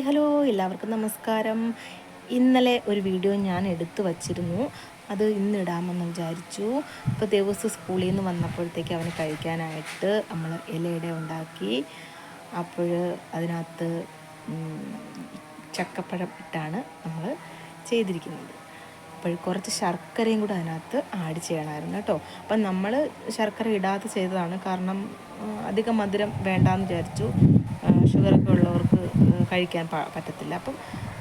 Hi hello. എല്ലാവർക്കും നമസ്കാരം. ഇന്നലെ ഒരു വീഡിയോ ഞാൻ എടുത്തു വച്ചിരുന്നു. അത് ഇന്ന് ഇടാമെന്ന് വിചാരിച്ചു. ഇപ്പോൾ ദിവസം സ്കൂളിൽ നിന്ന് വന്നപ്പോഴത്തേക്ക് അവന് കഴിക്കാനായിട്ട് നമ്മൾ ഇലയുടെ ഉണ്ടാക്കി. അപ്പോൾ അതിനകത്ത് ചക്കപ്പഴം ഇട്ടാണ് നമ്മൾ ചെയ്തിരിക്കുന്നത്. അപ്പോൾ കുറച്ച് ശർക്കരയും കൂടെ അതിനകത്ത് ആഡ് ചെയ്യണമായിരുന്നു കേട്ടോ. അപ്പം നമ്മൾ ശർക്കര ഇടാതെ ചെയ്തതാണ്. കാരണം അധികം മധുരം വേണ്ടാന്ന് വിചാരിച്ചു. ഷുഗറൊക്കെ ഉള്ളവർക്ക് കഴിക്കാൻ പറ്റത്തില്ല. അപ്പം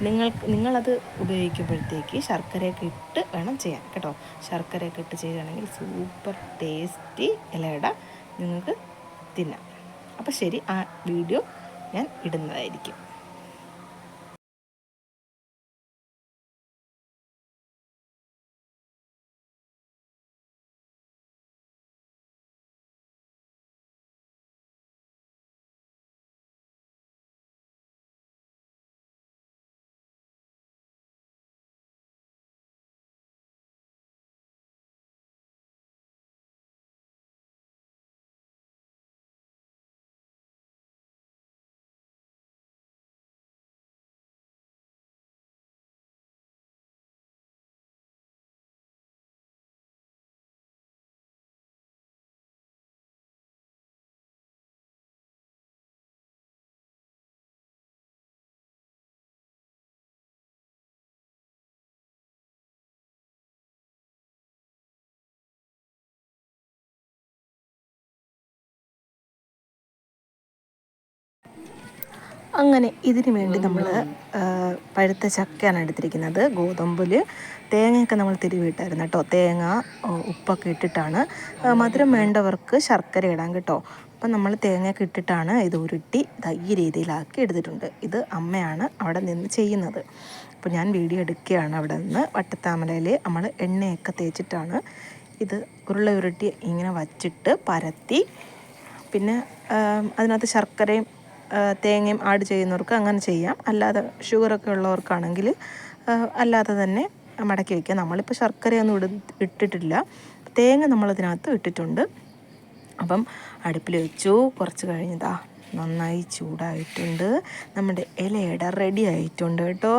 നിങ്ങൾ നിങ്ങളത് ഉപയോഗിക്കുമ്പോഴത്തേക്ക് ശർക്കരയൊക്കെ ഇട്ട് വേണം ചെയ്യാൻ കേട്ടോ? ശർക്കരയൊക്കെ ഇട്ട് ചെയ്യുകയാണെങ്കിൽ സൂപ്പർ ടേസ്റ്റി ഇലയിട നിങ്ങൾക്ക് തിന്നാം. അപ്പോൾ ശരി ആ വീഡിയോ ഞാൻ ഇടുന്നതായിരിക്കും. അങ്ങനെ ഇതിന് വേണ്ടി നമ്മൾ പഴുത്ത ചക്കയാണ് എടുത്തിരിക്കുന്നത്. ഗോതമ്പിൽ തേങ്ങയൊക്കെ നമ്മൾ തിരുവിട്ടായിരുന്നു കേട്ടോ. തേങ്ങ ഉപ്പൊക്കെ ഇട്ടിട്ടാണ്. മധുരം വേണ്ടവർക്ക് ശർക്കര ഇടാം കേട്ടോ. അപ്പം നമ്മൾ തേങ്ങയൊക്കെ ഇട്ടിട്ടാണ് ഇത് ഉരുട്ടി ഈ രീതിയിലാക്കി എടുത്തിട്ടുണ്ട്. ഇത് അമ്മയാണ് അവിടെ നിന്ന് ചെയ്യുന്നത്. അപ്പോൾ ഞാൻ വീഡിയോ എടുക്കുകയാണ് അവിടെ നിന്ന്. വട്ടത്താമലയിൽ നമ്മൾ എണ്ണയൊക്കെ തേച്ചിട്ടാണ് ഇത് ഉരുള ഉരുട്ടി ഇങ്ങനെ വച്ചിട്ട് പരത്തി. പിന്നെ അതിനകത്ത് ശർക്കരയും തേങ്ങയും ആഡ് ചെയ്യുന്നവർക്ക് അങ്ങനെ ചെയ്യാം. അല്ലാതെ ഷുഗറൊക്കെ ഉള്ളവർക്കാണെങ്കിൽ അല്ലാതെ തന്നെ മടക്കി വയ്ക്കുക നമ്മളിപ്പോൾ ശർക്കരയൊന്നും ഇട ഇട്ടിട്ടില്ല. തേങ്ങ നമ്മളതിനകത്ത് ഇട്ടിട്ടുണ്ട്. അപ്പം അടുപ്പിൽ വെച്ചു. കുറച്ച് കഴിഞ്ഞതാ നന്നായി ചൂടായിട്ടുണ്ട്. നമ്മുടെ ഇലയുടെ റെഡി ആയിട്ടുണ്ട് കേട്ടോ.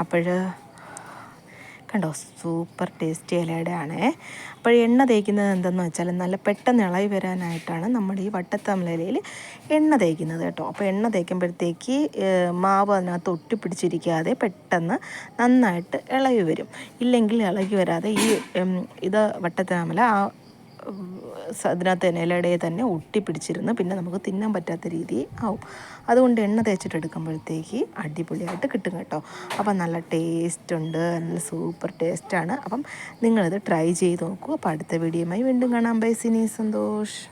അപ്പോൾ കണ്ടോ? സൂപ്പർ ടേസ്റ്റി ഇലയുടെ ആണേ അപ്പോൾ എണ്ണ തേക്കുന്നത് എന്തെന്ന് വെച്ചാൽ നല്ല പെട്ടെന്ന് ഇളകി വരാനായിട്ടാണ് നമ്മൾ ഈ വട്ടത്തമലയിൽ എണ്ണ തേക്കുന്നത് കേട്ടോ. അപ്പോൾ എണ്ണ തേക്കുമ്പോഴത്തേക്ക് മാവ് അതിനകത്ത് ഒട്ടിപ്പിടിച്ചിരിക്കാതെ പെട്ടെന്ന് നന്നായിട്ട് ഇളകി വരും. ഇല്ലെങ്കിൽ ഇളകി വരാതെ ഈ ഇത് വട്ടത്താമല ആ അതിനകത്ത് തന്നെ തന്നെ ഒട്ടിപ്പിടിച്ചിരുന്ന് പിന്നെ നമുക്ക് തിന്നാൻ പറ്റാത്ത രീതി ആവും. അതുകൊണ്ട് എണ്ണ തേച്ചിട്ട് എടുക്കുമ്പോഴത്തേക്ക് അടിപൊളിയായിട്ട് കിട്ടും കേട്ടോ. അപ്പം നല്ല ടേസ്റ്റ് ഉണ്ട് നല്ല സൂപ്പർ ടേസ്റ്റാണ് അപ്പം നിങ്ങളിത് ട്രൈ ചെയ്ത് നോക്കൂ. അപ്പോൾ അടുത്ത വീഡിയോയുമായി വീണ്ടും കാണാം. ബൈ സിനി സന്തോഷ്.